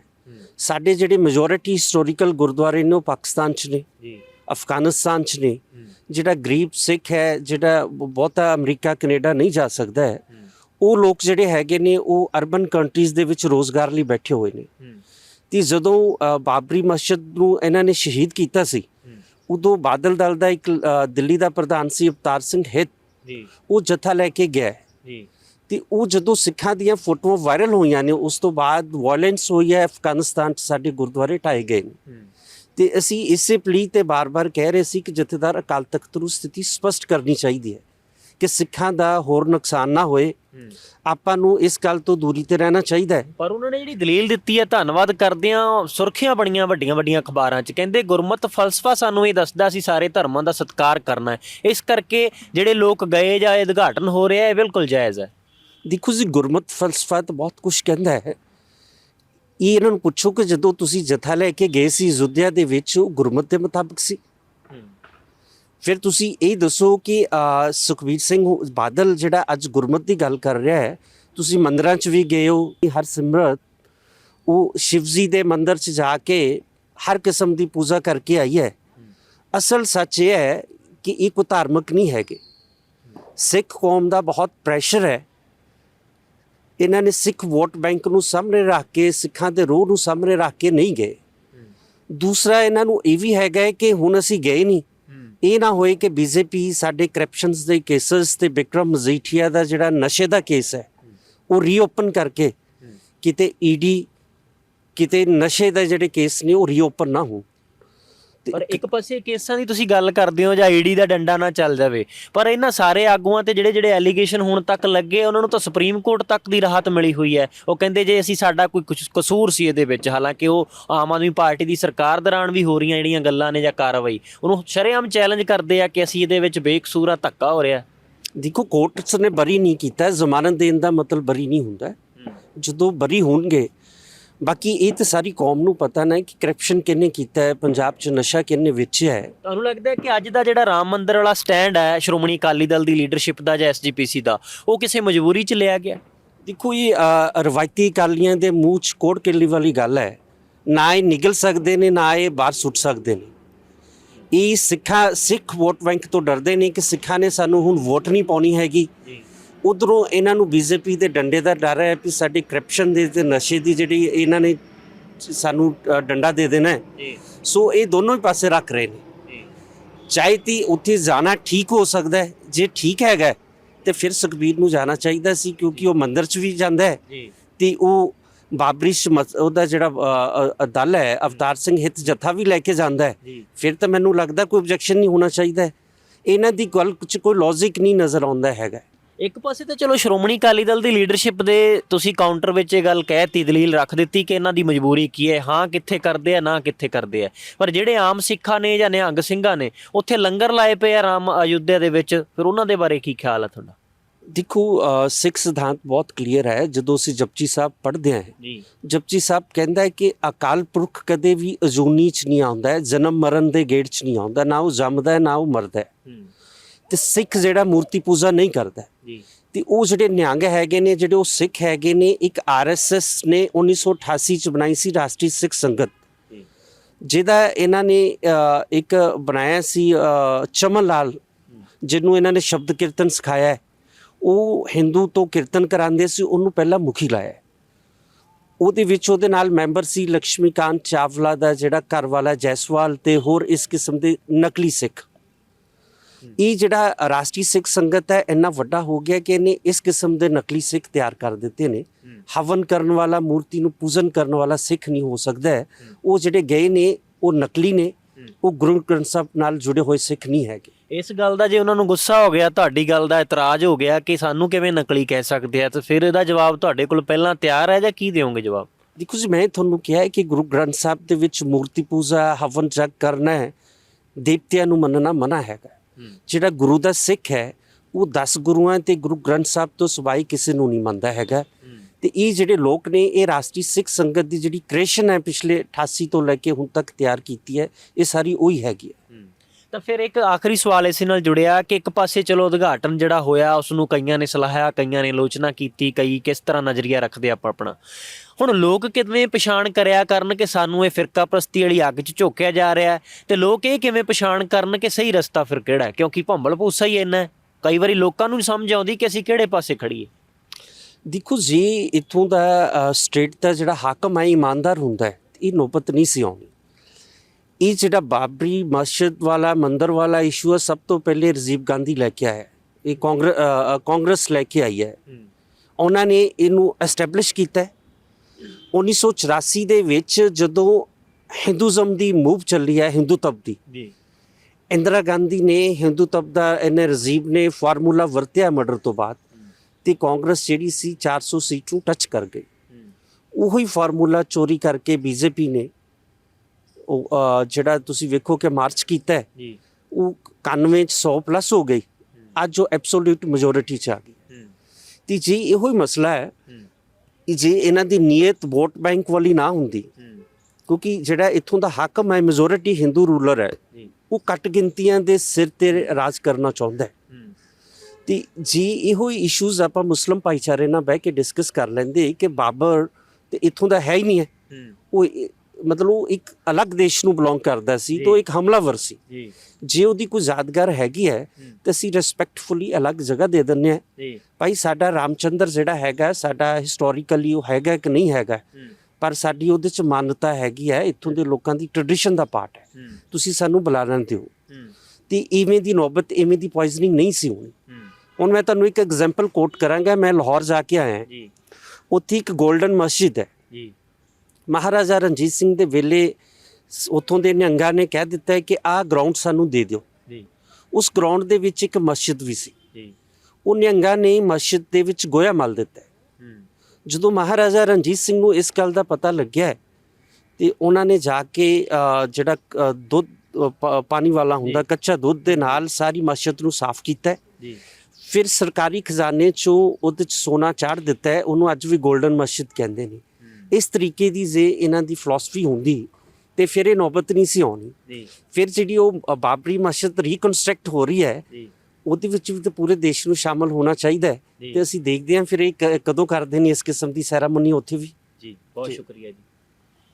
ਸਾਡੇ ਜਿਹੜੇ ਮੈਜੋਰਿਟੀ ਹਿਸਟੋਰੀਕਲ ਗੁਰਦੁਆਰੇ ਨੇ ਉਹ ਪਾਕਿਸਤਾਨ 'ਚ ਨੇ। ਜੀ। ਅਫਗਾਨਿਸਤਾਨ 'ਚ ਨੇ। ਜਿਹੜਾ ਗਰੀਬ ਸਿੱਖ ਹੈ ਜਿਹੜਾ ਬਹੁਤਾ ਅਮਰੀਕਾ ਕੈਨੇਡਾ ਨਹੀਂ ਜਾ ਸਕਦਾ ਹੈ ਉਹ ਲੋਕ ਜਿਹੜੇ ਹੈਗੇ ਨੇ ਉਹ ਅਰਬਨ ਕੰਟਰੀਜ਼ ਦੇ ਵਿੱਚ ਰੋਜ਼ਗਾਰ ਲਈ ਬੈਠੇ ਹੋਏ ਨੇ। ਤੇ ਜਦੋਂ ਬਾਬਰੀ ਮਸਜਿਦ ਨੂੰ ਇਹਨਾਂ ਨੇ ਸ਼ਹੀਦ ਕੀਤਾ ਸੀ ਉਦੋਂ ਬਾਦਲ ਦਲ ਦਾ ਇੱਕ ਦਿੱਲੀ ਦਾ ਪ੍ਰਧਾਨ ਸੀ ਅਵਤਾਰ ਸਿੰਘ ਹਿੱਤ ਜੀ। ਉਹ ਜਥਾ ਲੈ ਕੇ ਗਿਆ। ਜੀ। ਤੇ ਉਹ ਜਦੋਂ ਸਿੱਖਾਂ ਦੀਆਂ ਫੋਟੋਆਂ ਵਾਇਰਲ ਹੋਈਆਂ ਨੇ ਉਸ ਤੋਂ ਬਾਅਦ ਵਾਇਲੈਂਸ ਹੋਈ ਹੈ ਅਫਗਾਨਿਸਤਾਨ 'ਚ ਸਾਡੇ ਗੁਰਦੁਆਰੇ ਢਾਏ ਗਏ ਨੇ। ਤੇ ਅਸੀਂ ਇਸੇ ਪਲੀ ਤੇ ਬਾਰ-ਬਾਰ ਕਹਿ ਰਹੇ ਸੀ ਕਿ ਜਥੇਦਾਰ ਅਕਾਲ ਤਖਤ ਨੂੰ ਸਥਿਤੀ ਸਪਸ਼ਟ ਕਰਨੀ ਚਾਹੀਦੀ ਹੈ ਕਿ ਸਿੱਖਾਂ ਦਾ ਹੋਰ ਨੁਕਸਾਨ ਨਾ ਹੋਏ। ਆਪਾਂ ਨੂੰ ਇਸ ਗੱਲ ਤੋਂ ਦੂਰੀ ਤੇ ਰਹਿਣਾ ਚਾਹੀਦਾ ਹੈ। ਪਰ ਉਹਨਾਂ ਨੇ ਜਿਹੜੀ ਦਲੀਲ ਦਿੱਤੀ ਹੈ ਧੰਨਵਾਦ ਕਰਦਿਆਂ ਸੁਰਖੀਆਂ ਬਣੀਆਂ ਵੱਡੀਆਂ ਵੱਡੀਆਂ ਅਖਬਾਰਾਂ 'ਚ। ਕਹਿੰਦੇ ਗੁਰਮਤ ਫਲਸਫਾ ਸਾਨੂੰ ਇਹ ਦੱਸਦਾ ਸੀ ਸਾਰੇ ਧਰਮਾਂ ਦਾ ਸਤਿਕਾਰ ਕਰਨਾ ਹੈ। ਇਸ ਕਰਕੇ ਜਿਹੜੇ ਲੋਕ ਗਏ ਜਾਂ ਇਹ ਉਦਘਾਟਨ ਹੋ ਰਿਹਾ ਹੈ ਇਹ ਬਿਲਕੁਲ ਜਾਇਜ਼ ਹੈ। ਦੇਖੋ ਜੀ ਗੁਰਮਤ ਫਲਸਫਾ ਤਾਂ ਬਹੁਤ ਕੁਝ ਕਹਿੰਦਾ ਹੈ। ਇਹ ਇਹਨਾਂ ਨੂੰ ਪੁੱਛੋ ਕਿ ਜਦੋਂ ਤੁਸੀਂ ਜਥਾ ਲੈ ਕੇ ਗਏ ਸੀ ਅਯੁੱਧਿਆ ਦੇ ਵਿੱਚ ਉਹ ਗੁਰਮਤ ਦੇ ਮੁਤਾਬਕ ਸੀ। ਫਿਰ ਤੁਸੀਂ ਇਹ ਦੱਸੋ ਕਿ ਅ, ਸੁਖਬੀਰ ਸਿੰਘ ਬਾਦਲ ਜਿਹੜਾ ਅੱਜ ਗੁਰਮਤ ਦੀ ਗੱਲ ਕਰ ਰਿਹਾ ਹੈ ਤੁਸੀਂ ਮੰਦਰਾਂ 'ਚ ਵੀ ਗਏ ਹੋ ਹਰ ਸਿਮਰਤ ਉਹ ਸ਼ਿਵਜੀ ਦੇ ਮੰਦਰ 'ਚ ਜਾ ਕੇ ਹਰ ਕਿਸਮ ਦੀ ਪੂਜਾ ਕਰਕੇ ਆਈ ਹੈ। ਅਸਲ ਸੱਚ ਇਹ ਹੈ ਕਿ ਇਹ ਕੋਈ ਧਾਰਮਿਕ ਨਹੀਂ ਹੈਗੇ। ਸਿੱਖ ਕੌਮ ਦਾ ਬਹੁਤ ਪ੍ਰੈਸ਼ਰ ਹੈ ਇਹਨਾਂ ਨੇ ਸਿੱਖ ਵੋਟ ਬੈਂਕ ਨੂੰ ਸਾਹਮਣੇ ਰੱਖ ਕੇ, ਸਿੱਖਾਂ ਦੇ ਰੋਹ ਨੂੰ ਸਾਹਮਣੇ ਰੱਖ ਕੇ ਨਹੀਂ ਗਏ। ਦੂਸਰਾ ਇਹਨਾਂ ਨੂੰ ਇਹ ਵੀ ਹੈਗਾ ਕਿ ਹੁਣ ਅਸੀਂ ਗਏ ਨਹੀਂ। ਇਹ ਨਾ ਹੋਏ ਕਿ ਬੀਜੇਪੀ ਸਾਡੇ ਕਰਪਸ਼ਨਸ ਦੇ ਕੇਸਸ ਤੇ ਵਿਕਰਮ ਮਜੀਠੀਆ ਦਾ ਜਿਹੜਾ ਨਸ਼ੇ ਦਾ ਕੇਸ ਹੈ, ਉਹ ਰੀਓਪਨ ਕਰਕੇ ਕਿਤੇ ਈਡੀ ਕਿਤੇ ਨਸ਼ੇ ਦਾ ਜਿਹੜੇ ਕੇਸ ਨੇ, ਉਹ ਰੀਓਪਨ ਨਾ ਹੋਣ। ਪਰ ਇੱਕ ਪਾਸੇ ਕੇਸਾਂ ਦੀ ਤੁਸੀਂ ਗੱਲ ਕਰਦੇ ਹੋ ਜਾਂ ਈਡੀ ਦਾ ਡੰਡਾ ਨਾ ਚੱਲ ਜਾਵੇ ਪਰ ਇਹਨਾਂ ਸਾਰੇ ਆਗੂਆਂ ਤੇ ਜਿਹੜੇ ਜਿਹੜੇ ਐਲੀਗੇਸ਼ਨ ਹੁਣ ਤੱਕ ਲੱਗੇ ਉਹਨਾਂ ਨੂੰ ਤਾਂ ਸੁਪਰੀਮ ਕੋਰਟ ਤੱਕ ਦੀ ਰਾਹਤ ਮਿਲੀ ਹੋਈ ਹੈ। ਉਹ ਕਹਿੰਦੇ ਜੇ ਅਸੀਂ ਸਾਡਾ ਕੋਈ ਕੁਛ ਕਸੂਰ ਸੀ ਇਹਦੇ ਵਿੱਚ ਹਾਲਾਂਕਿ ਉਹ ਆਮ ਆਦਮੀ ਪਾਰਟੀ ਦੀ ਸਰਕਾਰ ਦੌਰਾਨ ਵੀ ਹੋ ਰਹੀਆਂ ਜਿਹੜੀਆਂ ਗੱਲਾਂ ਨੇ ਜਾਂ ਕਾਰਵਾਈ ਉਹਨੂੰ ਸ਼ਰੇਆਮ ਚੈਲੰਜ ਕਰਦੇ ਆ ਕਿ ਅਸੀਂ ਇਹਦੇ ਵਿੱਚ ਬੇਕਸੂਰ ਆ ਧੱਕਾ ਹੋ ਰਿਹਾ। ਦੇਖੋ ਕੋਰਟਸ ਨੇ ਬਰੀ ਨਹੀਂ ਕੀਤਾ ਜ਼ਮਾਨਤ ਦੇਣ ਦਾ ਮਤਲਬ ਬਰੀ ਨਹੀਂ ਹੁੰਦਾ। ਜਦੋਂ ਬਰੀ ਹੋਣਗੇ ਬਾਕੀ ਇਹ ਤਾਂ ਸਾਰੀ ਕੌਮ ਨੂੰ ਪਤਾ ਨਾ ਕਿ ਕਰਪਸ਼ਨ ਕਿਹਨੇ ਕੀਤਾ ਹੈ ਪੰਜਾਬ 'ਚ ਨਸ਼ਾ ਕਿਹਨੇ ਵੇਚਿਆ ਹੈ। ਤੁਹਾਨੂੰ ਲੱਗਦਾ ਹੈ ਕਿ ਅੱਜ ਦਾ ਜਿਹੜਾ ਰਾਮ ਮੰਦਿਰ ਵਾਲਾ ਸਟੈਂਡ ਹੈ ਸ਼੍ਰੋਮਣੀ ਅਕਾਲੀ ਦਲ ਦੀ ਲੀਡਰਸ਼ਿਪ ਦਾ ਜਾਂ ਐਸਜੀਪੀਸੀ ਦਾ ਉਹ ਕਿਸੇ ਮਜਬੂਰੀ 'ਚ ਲਿਆ ਗਿਆ? ਦੇਖੋ ਇਹ ਅ, ਰਵਾਇਤੀ ਅਕਾਲੀਆਂ ਦੇ ਮੂੰਹ 'ਚ ਕੋੜ ਕਿੱਲੀ ਵਾਲੀ ਗੱਲ ਹੈ। ਨਾ ਇਹ ਨਿਗਲ ਸਕਦੇ ਨੇ ਨਾ ਇਹ ਬਾਹਰ ਸੁੱਟ ਸਕਦੇ ਨੇ। ਇਹ ਸਿੱਖਾਂ ਸਿੱਖ ਵੋਟ ਬੈਂਕ ਤੋਂ ਡਰਦੇ ਨੇ ਕਿ ਸਿੱਖਾਂ ਨੇ ਸਾਨੂੰ ਹੁਣ ਵੋਟ ਨਹੀਂ ਪਾਉਣੀ ਹੈਗੀ। ਜੀ। ਉਧਰੋਂ ਇਹਨਾਂ ਨੂੰ ਬੀਜੇਪੀ ਦੇ ਡੰਡੇ ਦਾ ਡਰ ਹੈ ਕਿ ਸਾਡੀ ਕਰਪਸ਼ਨ ਦੇ ਤੇ ਨਸ਼ੇ ਦੀ ਜਿਹੜੀ ਇਹਨਾਂ ਨੇ ਸਾਨੂੰ ਡੰਡਾ ਦੇ ਦੇਣਾ ਹੈ। ਜੀ। ਸੋ ਇਹ ਦੋਨੋਂ ਹੀ ਪਾਸੇ ਰੱਖ ਰਹੇ ਨੇ। ਜੀ। ਚਾਹੇ ਤੀ ਉੱਥੇ ਜਾਣਾ ਠੀਕ ਹੋ ਸਕਦਾ ਹੈ ਜੇ ਠੀਕ ਹੈਗਾ ਤੇ ਫਿਰ ਸੁਖਬੀਰ ਨੂੰ ਜਾਣਾ ਚਾਹੀਦਾ ਸੀ ਕਿਉਂਕਿ ਉਹ ਮੰਦਿਰ 'ਚ ਵੀ ਜਾਂਦਾ ਹੈ। ਜੀ। ਤੇ ਉਹ ਬਾਬਰੀ ਉਹਦਾ ਜਿਹੜਾ ਦਲ ਹੈ ਅਵਤਾਰ ਸਿੰਘ ਹਿੱਤ ਜਥਾ ਵੀ ਲੈ ਕੇ ਜਾਂਦਾ ਹੈ। ਫਿਰ ਤਾਂ ਮੈਨੂੰ ਲੱਗਦਾ ਕੋਈ ਆਬਜੈਕਸ਼ਨ ਨਹੀਂ ਹੋਣਾ ਚਾਹੀਦਾ। ਇਹਨਾਂ ਦੀ ਗੱਲ 'ਚ ਕੋਈ ਲੌਜੀਕ ਨਹੀਂ ਨਜ਼ਰ ਆਉਂਦਾ ਹੈਗਾ। ਇੱਕ ਪਾਸੇ ਤਾਂ ਚਲੋ ਸ਼੍ਰੋਮਣੀ ਅਕਾਲੀ ਦਲ ਦੀ ਲੀਡਰਸ਼ਿਪ ਦੇ ਤੁਸੀਂ ਕਾਊਂਟਰ ਵਿੱਚ ਇਹ ਗੱਲ ਕਹਿਤੀ ਦਲੀਲ ਰੱਖ ਦਿੱਤੀ ਕਿ ਇਹਨਾਂ ਦੀ ਮਜਬੂਰੀ ਕੀ ਹੈ। ਹਾਂ ਕਿੱਥੇ ਕਰਦੇ ਆ ਨਾ ਕਿੱਥੇ ਕਰਦੇ ਆ। ਪਰ ਜਿਹੜੇ ਆਮ ਸਿੱਖਾਂ ਨੇ ਜਾਂ ਨਿਹੰਗ ਸਿੰਘਾਂ ਨੇ ਉੱਥੇ ਲੰਗਰ ਲਾਏ ਪਏ ਆ ਰਾਮ ਅਯੁੱਧਿਆ ਦੇ ਵਿੱਚ। ਫਿਰ ਉਹਨਾਂ ਦੇ ਬਾਰੇ ਕੀ ਖਿਆਲ ਹੈ ਤੁਹਾਡਾ? ਦੇਖੋ ਸਿੱਖ ਸਿਧਾਂਤ ਬਹੁਤ ਕਲੀਅਰ ਹੈ। ਜਦੋਂ ਅਸੀਂ ਜਪਜੀ ਸਾਹਿਬ ਪੜ੍ਹਦੇ ਹਾਂ ਜੀ। ਜਪਜੀ ਸਾਹਿਬ ਕਹਿੰਦਾ ਹੈ ਕਿ ਅਕਾਲ ਪੁਰਖ ਕਦੇ ਵੀ ਅਜੂਨੀ 'ਚ ਨਹੀਂ ਆਉਂਦਾ ਹੈ ਜਨਮ ਮਰਨ ਦੇ ਗੇੜ 'ਚ ਨਹੀਂ ਆਉਂਦਾ। ਨਾ ਉਹ ਜੰਮਦਾ ਹੈ ਨਾ ਉਹ ਮਰਦਾ। ਹੈ ਹੂੰ। ਤੇ ਸਿੱਖ ਜਿਹੜਾ ਮੂਰਤੀ ਪੂਜਾ ਨਹੀਂ ਕਰਦਾ। ਜੀ। ਤੇ ਉਹ ਜਿਹੜੇ ਨਿਹੰਗ ਹੈਗੇ ਨੇ ਜਿਹੜੇ ਉਹ ਸਿੱਖ ਹੈਗੇ ਨੇ ਇੱਕ ਆਰਐਸਐਸ ਨੇ 1988 ਚ ਬਣਾਈ ਸੀ ਰਾਸ਼ਟਰੀ ਸਿੱਖ ਸੰਗਤ। ਜਿਹਦਾ ਇਹਨਾਂ ਨੇ ਇੱਕ ਬਣਾਇਆ ਸੀ ਚਮਨ ਲਾਲ ਜਿਹਨੂੰ ਇਹਨਾਂ ਨੇ ਸ਼ਬਦ ਕੀਰਤਨ ਸਿਖਾਇਆ। ਉਹ ਹਿੰਦੂ ਤੋਂ ਕੀਰਤਨ ਕਰਾਉਂਦੇ ਸੀ ਉਹਨੂੰ ਪਹਿਲਾਂ ਮੁਖੀ ਲਾਇਆ। ਉਹਦੇ ਵਿੱਚ ਉਹਦੇ ਨਾਲ ਮੈਂਬਰ ਸੀ ਲక్ష్ਮੀਕਾਂਤ ਚਾਵਲਾ ਦਾ ਜਿਹੜਾ ਘਰ ਵਾਲਾ ਜੈਸਵਾਲ ਤੇ ਹੋਰ ਇਸ ਕਿਸਮ ਦੇ ਨਕਲੀ ਸਿੱਖ। ਇਹ ਜਿਹੜਾ ਰਾਸ਼ਟਰੀ ਸਿੱਖ ਸੰਗਤ ਹੈ ਇੰਨਾ ਵੱਡਾ ਹੋ ਗਿਆ ਕਿ ਇਹਨੇ ਇਸ ਕਿਸਮ ਦੇ ਨਕਲੀ ਸਿੱਖ ਤਿਆਰ ਕਰ ਦਿੱਤੇ ਨੇ। ਹਵਨ ਕਰਨ ਵਾਲਾ ਮੂਰਤੀ ਨੂੰ ਪੂਜਨ ਕਰਨ ਵਾਲਾ ਸਿੱਖ ਨਹੀਂ ਹੋ ਸਕਦਾ ਹੈ। ਉਹ ਜਿਹੜੇ ਗਏ ਨੇ ਉਹ ਨਕਲੀ ਨੇ। ਉਹ ਗੁਰੂ ਗ੍ਰੰਥ ਸਾਹਿਬ ਨਾਲ ਜੁੜੇ ਹੋਏ ਸਿੱਖ ਨਹੀਂ ਹੈਗੇ। ਇਸ ਗੱਲ ਦਾ ਜੇ ਉਹਨਾਂ ਨੂੰ ਗੁੱਸਾ ਹੋ ਗਿਆ ਤੁਹਾਡੀ ਗੱਲ ਦਾ ਇਤਰਾਜ਼ ਹੋ ਗਿਆ ਕਿ ਸਾਨੂੰ ਕਿਵੇਂ ਨਕਲੀ ਕਹਿ ਸਕਦੇ ਆ ਤਾਂ ਫਿਰ ਇਹਦਾ ਜਵਾਬ ਤੁਹਾਡੇ ਕੋਲ ਪਹਿਲਾਂ ਤਿਆਰ ਹੈ ਜਾਂ ਕੀ ਦਿਓਗੇ ਜਵਾਬ? ਦੇਖੋ ਜੀ ਮੈਂ ਤੁਹਾਨੂੰ ਕਿਹਾ ਹੈ ਕਿ ਗੁਰੂ ਗ੍ਰੰਥ ਸਾਹਿਬ ਦੇ ਵਿੱਚ ਮੂਰਤੀ ਪੂਜਾ ਹਵਨ ਜਗ ਕਰਨਾ ਹੈ ਦੇਵਤਿਆਂ ਨੂੰ ਮੰਨਣਾ ਮਨਾ ਹੈਗਾ। ਜਿਹੜਾ ਗੁਰੂ ਦਾ ਸਿੱਖ ਹੈ, ਉਹ 10 ਗੁਰੂਆਂ ਤੇ ਗੁਰੂ ਗ੍ਰੰਥ ਸਾਹਿਬ ਤੋਂ ਸਿਵਾਏ ਕਿਸੇ ਨੂੰ ਨਹੀਂ ਮੰਨਦਾ ਹੈਗਾ। ਤੇ ਇਹ ਜਿਹੜੇ ਲੋਕ ਨੇ, ਇਹ ਰਾਸ਼ਟਰੀ ਸਿੱਖ ਸੰਗਤ ਦੀ ਜਿਹੜੀ ਕ੍ਰੀਏਸ਼ਨ ਹੈ, ਪਿਛਲੇ 88 ਤੋਂ ਲੈ ਕੇ ਹੁਣ ਤੱਕ ਤਿਆਰ ਕੀਤੀ ਹੈ, ਇਹ ਸਾਰੀ ਉਹੀ ਹੈਗੀ ਹੈ। ਤਾਂ ਫਿਰ ਇੱਕ ਆਖਰੀ ਸਵਾਲ ਇਸੇ ਨਾਲ ਜੁੜਿਆ ਕਿ ਇੱਕ ਪਾਸੇ ਚਲੋ ਉਦਘਾਟਨ ਜਿਹੜਾ ਹੋਇਆ ਉਸ ਨੂੰ ਕਈਆਂ ਨੇ ਸਲਾਹਿਆ, ਕਈਆਂ ਨੇ ਆਲੋਚਨਾ ਕੀਤੀ, ਕਈ ਕਿਸ ਤਰ੍ਹਾਂ ਨਜ਼ਰੀਆ ਰੱਖਦੇ ਆਪਾਂ ਆਪਣਾ। ਹੁਣ ਲੋਕ ਕਿਵੇਂ ਪਛਾਣ ਕਰਿਆ ਕਰਨ ਕਿ ਸਾਨੂੰ ਇਹ ਫਿਰਕਾ ਪ੍ਰਸਤੀ ਵਾਲੀ ਅੱਗ 'ਚ ਝੋਕਿਆ ਜਾ ਰਿਹਾ ਹੈ? ਤੇ ਲੋਕ ਇਹ ਕਿਵੇਂ ਪਛਾਣ ਕਰਨ ਕਿ ਸਹੀ ਰਸਤਾ ਫਿਰ ਕਿਹੜਾ ਹੈ? ਕਿਉਂਕਿ ਭੰਬਲ ਭੂਸਾ ਹੀ ਇੰਨਾ ਕਈ ਵਾਰੀ ਲੋਕਾਂ ਨੂੰ ਨਹੀਂ ਸਮਝ ਆਉਂਦੀ ਕਿ ਅਸੀਂ ਕਿਹੜੇ ਪਾਸੇ ਖੜੀਏ ਦੇਖੋ ਜੀ, ਇਥੋਂ ਦਾ ਸਟੇਟ ਦਾ ਜਿਹੜਾ ਹਾਕਮ ਹੈ, ਇਮਾਨਦਾਰ ਹੁੰਦਾ ਹੈ, ਇਹ ਨੋਬਤ ਨਹੀਂ ਸੀ ਆਉਣੀ ਇਹ ਜਿਹੜਾ ਬਾਬਰੀ ਮਸਜਿਦ ਵਾਲਾ ਮੰਦਰ ਵਾਲਾ ਇਸ਼ੂ ਹੈ ਸਭ ਤੋਂ ਪਹਿਲੇ ਰਾਜੀਵ ਗਾਂਧੀ ਲੈ ਕੇ ਆਇਆ। ਇਹ ਕਾਂਗਰਸ ਕਾਂਗਰਸ ਲੈ ਕੇ ਆਈ ਹੈ। ਉਹਨਾਂ ਨੇ ਇਹਨੂੰ ਐਸਟੈਬਲਿਸ਼ ਕੀਤਾ ਹੈ। 1984 ਦੇ ਵਿੱਚ ਜਦੋਂ ਹਿੰਦੂਜ਼ਮ ਦੀ ਮੂਵ ਚੱਲੀ ਹੈ ਹਿੰਦੂਤਵ ਦੀ ਜੀ। ਇੰਦਰਾ ਗਾਂਧੀ ਨੇ ਹਿੰਦੂਤਵ ਦਾ ਇਹਨੇ ਰਾਜੀਵ ਨੇ ਫਾਰਮੂਲਾ ਵਰਤਿਆ ਮਰਡਰ ਤੋਂ ਬਾਅਦ ਤੇ ਕਾਂਗਰਸ ਜਿਹੜੀ ਸੀ 400 ਸੀਟ ਨੂੰ ਟੱਚ ਕਰ ਗਈ। ਉਹੀ ਫਾਰਮੂਲਾ ਚੋਰੀ ਕਰਕੇ ਬੀਜੇਪੀ ਨੇ ਉਹ ਜਿਹੜਾ ਤੁਸੀਂ ਵੇਖੋ ਕਿ ਮਾਰਚ ਕੀਤਾ ਹੈ, ਜੀ। ਉਹ 91 ਚ 100 ਪਲੱਸ ਹੋ ਗਈ। ਅੱਜ ਉਹ ਐਬਸੋਲੂਟ ਮੈਜੋਰਿਟੀ ਚ ਆ ਗਈ। ਤੇ ਜੀ ਇਹੋ ਹੀ ਮਸਲਾ ਹੈ ਕਿ ਜੇ ਇਹਨਾਂ ਦੀ ਨੀਅਤ ਵੋਟ ਬੈਂਕ ਵਾਲੀ ਨਾ ਹੁੰਦੀ ਕਿਉਂਕਿ ਜਿਹੜਾ ਇੱਥੋਂ ਦਾ ਹਾਕਮ ਹੈ ਮੈਜੋਰਿਟੀ ਹਿੰਦੂ ਰੂਲਰ ਹੈ ਜੀ। ਉਹ ਘੱਟ ਗਿਣਤੀਆਂ ਦੇ ਸਿਰ ਤੇ ਰਾਜ ਕਰਨਾ ਚਾਹੁੰਦਾ ਹੈ। ਤੇ ਜੀ ਇਹੋ ਹੀ ਇਸ਼ੂਜ਼ ਆਪਾਂ ਮੁਸਲਮ ਭਾਈਚਾਰੇ ਨਾਲ ਬਹਿ ਕੇ ਡਿਸਕਸ ਕਰ ਲੈਂਦੇ ਕਿ ਬਾਬਰ ਤੇ ਇੱਥੋਂ ਦਾ ਹੈ ਹੀ ਨਹੀਂ ਹੈ। ਉਹ ਮਤਲਬ ਉਹ ਇੱਕ ਅਲੱਗ ਦੇਸ਼ ਨੂੰ ਬਿਲੋਂਗ ਕਰਦਾ ਸੀ। ਤਾਂ ਇੱਕ ਹਮਲਾਵਰ ਸੀ। ਜੀ। ਜੇ ਉਹਦੀ ਕੋਈ ਯਾਦਗਾਰ ਹੈਗੀ ਹੈ ਤਾਂ ਅਸੀਂ ਰਿਸਪੈਕਟਫੁਲੀ ਅਲੱਗ ਜਗ੍ਹਾ ਦੇ ਦਿੰਦੇ ਹਾਂ। ਜੀ। ਭਾਈ ਸਾਡਾ ਰਾਮਚੰਦਰ ਜਿਹੜਾ ਹੈਗਾ ਸਾਡਾ ਹਿਸਟੋਰੀਕਲੀ ਉਹ ਹੈਗਾ ਕਿ ਨਹੀਂ ਹੈਗਾ? ਪਰ ਸਾਡੀ ਉਹਦੇ ਚ ਮਾਨਤਾ ਹੈਗੀ ਹੈ ਇੱਥੋਂ ਦੇ ਲੋਕਾਂ ਦੀ ਟ੍ਰੈਡੀਸ਼ਨ ਦਾ ਪਾਰਟ ਹੈ। ਤੁਸੀਂ ਸਾਨੂੰ ਬੁਲਾਣਾ ਦਿਓ ਤੇ ਇਵੇਂ ਦੀ ਨੌਬਤ ਇਵੇਂ ਦੀ ਪੋਇਜ਼ਨਿੰਗ ਨਹੀਂ ਸੀ ਹੋਣੀ। ਹੁਣ ਮੈਂ ਤੁਹਾਨੂੰ ਇੱਕ ਐਗਜ਼ਾਮਪਲ ਕੋਟ ਕਰਾਂਗਾ ਮੈਂ ਲਾਹੌਰ ਜਾ ਕੇ ਆਇਆ। ਜੀ। ਉੱਥੇ ਇੱਕ 골ਡਨ ਮਸਜਿਦ ਹੈ। ਜੀ। ਮਹਾਰਾਜਾ ਰਣਜੀਤ ਸਿੰਘ ਦੇ ਵੇਲੇ ਉੱਥੋਂ ਦੇ ਨਿਹੰਗਾਂ ਨੇ ਕਹਿ ਦਿੱਤਾ ਹੈ ਕਿ ਆਹ ਗਰਾਊਂਡ ਸਾਨੂੰ ਦੇ ਦਿਓ। ਜੀ। ਉਸ ਗਰਾਊਂਡ ਦੇ ਵਿੱਚ ਇੱਕ ਮਸਜਿਦ ਵੀ ਸੀ। ਜੀ। ਉਹ ਨਿਹੰਗਾਂ ਨੇ ਮਸਜਿਦ ਦੇ ਵਿੱਚ ਗੋਇਆ ਮਲ ਦਿੱਤਾ ਹੈ। ਜਦੋਂ ਮਹਾਰਾਜਾ ਰਣਜੀਤ ਸਿੰਘ ਨੂੰ ਇਸ ਗੱਲ ਦਾ ਪਤਾ ਲੱਗਿਆ ਤੇ ਉਹਨਾਂ ਨੇ ਜਾ ਕੇ ਜਿਹੜਾ ਦੁੱਧ ਪਾਣੀ ਵਾਲਾ ਹੁੰਦਾ। ਕੱਚਾ ਦੁੱਧ ਦੇ ਨਾਲ ਸਾਰੀ ਮਸਜਿਦ ਨੂੰ ਸਾਫ਼ ਕੀਤਾ। ਜੀ। ਫਿਰ ਸਰਕਾਰੀ ਖਜ਼ਾਨੇ ਚੋਂ ਉਹਦੇ ਚ ਸੋਨਾ ਚਾੜ ਦਿੱਤਾ ਹੈ। ਉਹਨੂੰ ਅੱਜ ਵੀ 골ਡਨ ਮਸਜਿਦ ਕਹਿੰਦੇ ਨੇ। ਇਸ ਤਰੀਕੇ ਦੀ ਜੇ ਇਹਨਾਂ ਦੀ ਫਿਲਾਸਫੀ ਹੁੰਦੀ ਤੇ ਫਿਰ ਇਹ ਨੌਬਤ ਨਹੀਂ ਸੀ ਆਉਣੀ। ਜੀ। ਫਿਰ ਜਿਹੜੀ ਉਹ ਬਾਬਰੀ ਮਸਜਿਦ ਰੀਕਨਸਟਰਕਟ ਹੋ ਰਹੀ ਹੈ ਜੀ। ਉਹਦੇ ਵਿੱਚ ਵੀ ਤਾਂ ਪੂਰੇ ਦੇਸ਼ ਨੂੰ ਸ਼ਾਮਲ ਹੋਣਾ ਚਾਹੀਦਾ ਹੈ। ਤੇ ਅਸੀਂ ਦੇਖਦੇ ਹਾਂ ਫਿਰ ਇਹ ਕਦੋਂ ਕਰਦੇ ਨੇ ਇਸ ਕਿਸਮ ਦੀ ਸੈਰਾਮਨੀ ਉੱਥੇ ਵੀ। ਜੀ ਬਹੁਤ। ਸ਼ੁਕਰੀਆ ਜੀ।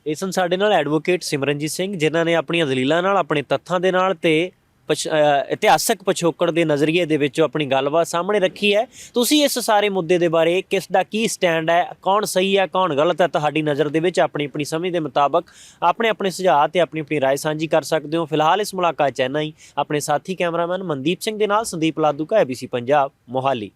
ਇਹ ਸਨ ਸਾਡੇ ਨਾਲ ਐਡਵੋਕੇਟ ਸਿਮਰਨਜੀਤ ਸਿੰਘ ਜਿਨ੍ਹਾਂ ਨੇ ਆਪਣੀਆਂ ਦਲੀਲਾਂ ਨਾਲ ਆਪਣੇ ਤੱਥਾਂ ਦੇ ਨਾਲ ਤੇ ਪਛ- ਅ, ਇਤਿਹਾਸਕ ਪਿਛੋਕੜ ਦੇ ਨਜ਼ਰੀਏ ਦੇ ਵਿੱਚੋਂ ਆਪਣੀ ਗੱਲਬਾਤ ਸਾਹਮਣੇ ਰੱਖੀ ਹੈ ਤੁਸੀਂ ਇਸ ਸਾਰੇ ਮੁੱਦੇ ਦੇ ਬਾਰੇ ਕਿਸ ਦਾ ਕੀ ਸਟੈਂਡ ਹੈ ਕੌਣ ਸਹੀ ਹੈ ਕੌਣ ਗਲਤ ਹੈ ਤੁਹਾਡੀ ਨਜ਼ਰ ਦੇ ਵਿੱਚ ਆਪਣੀ ਆਪਣੀ ਸਮਝ ਦੇ ਮੁਤਾਬਕ ਆਪਣੇ ਆਪਣੇ ਸੁਝਾਅ ਤੇ ਆਪਣੀ ਆਪਣੀ رائے ਸਾਂਝੀ ਕਰ ਸਕਦੇ ਹੋ ਫਿਲਹਾਲ ਇਸ ਮੁਲਾਕਾਤ ਚ ਇੰਨਾ ਹੀ ਆਪਣੇ ਸਾਥੀ ਕੈਮਰਾਮੈਨ ਮਨਦੀਪ ਸਿੰਘ ਦੇ ਨਾਲ ਸੰਦੀਪ ਲਾਦੂ ਕਾ ABC ਪੰਜਾਬ ਮੋਹਾਲੀ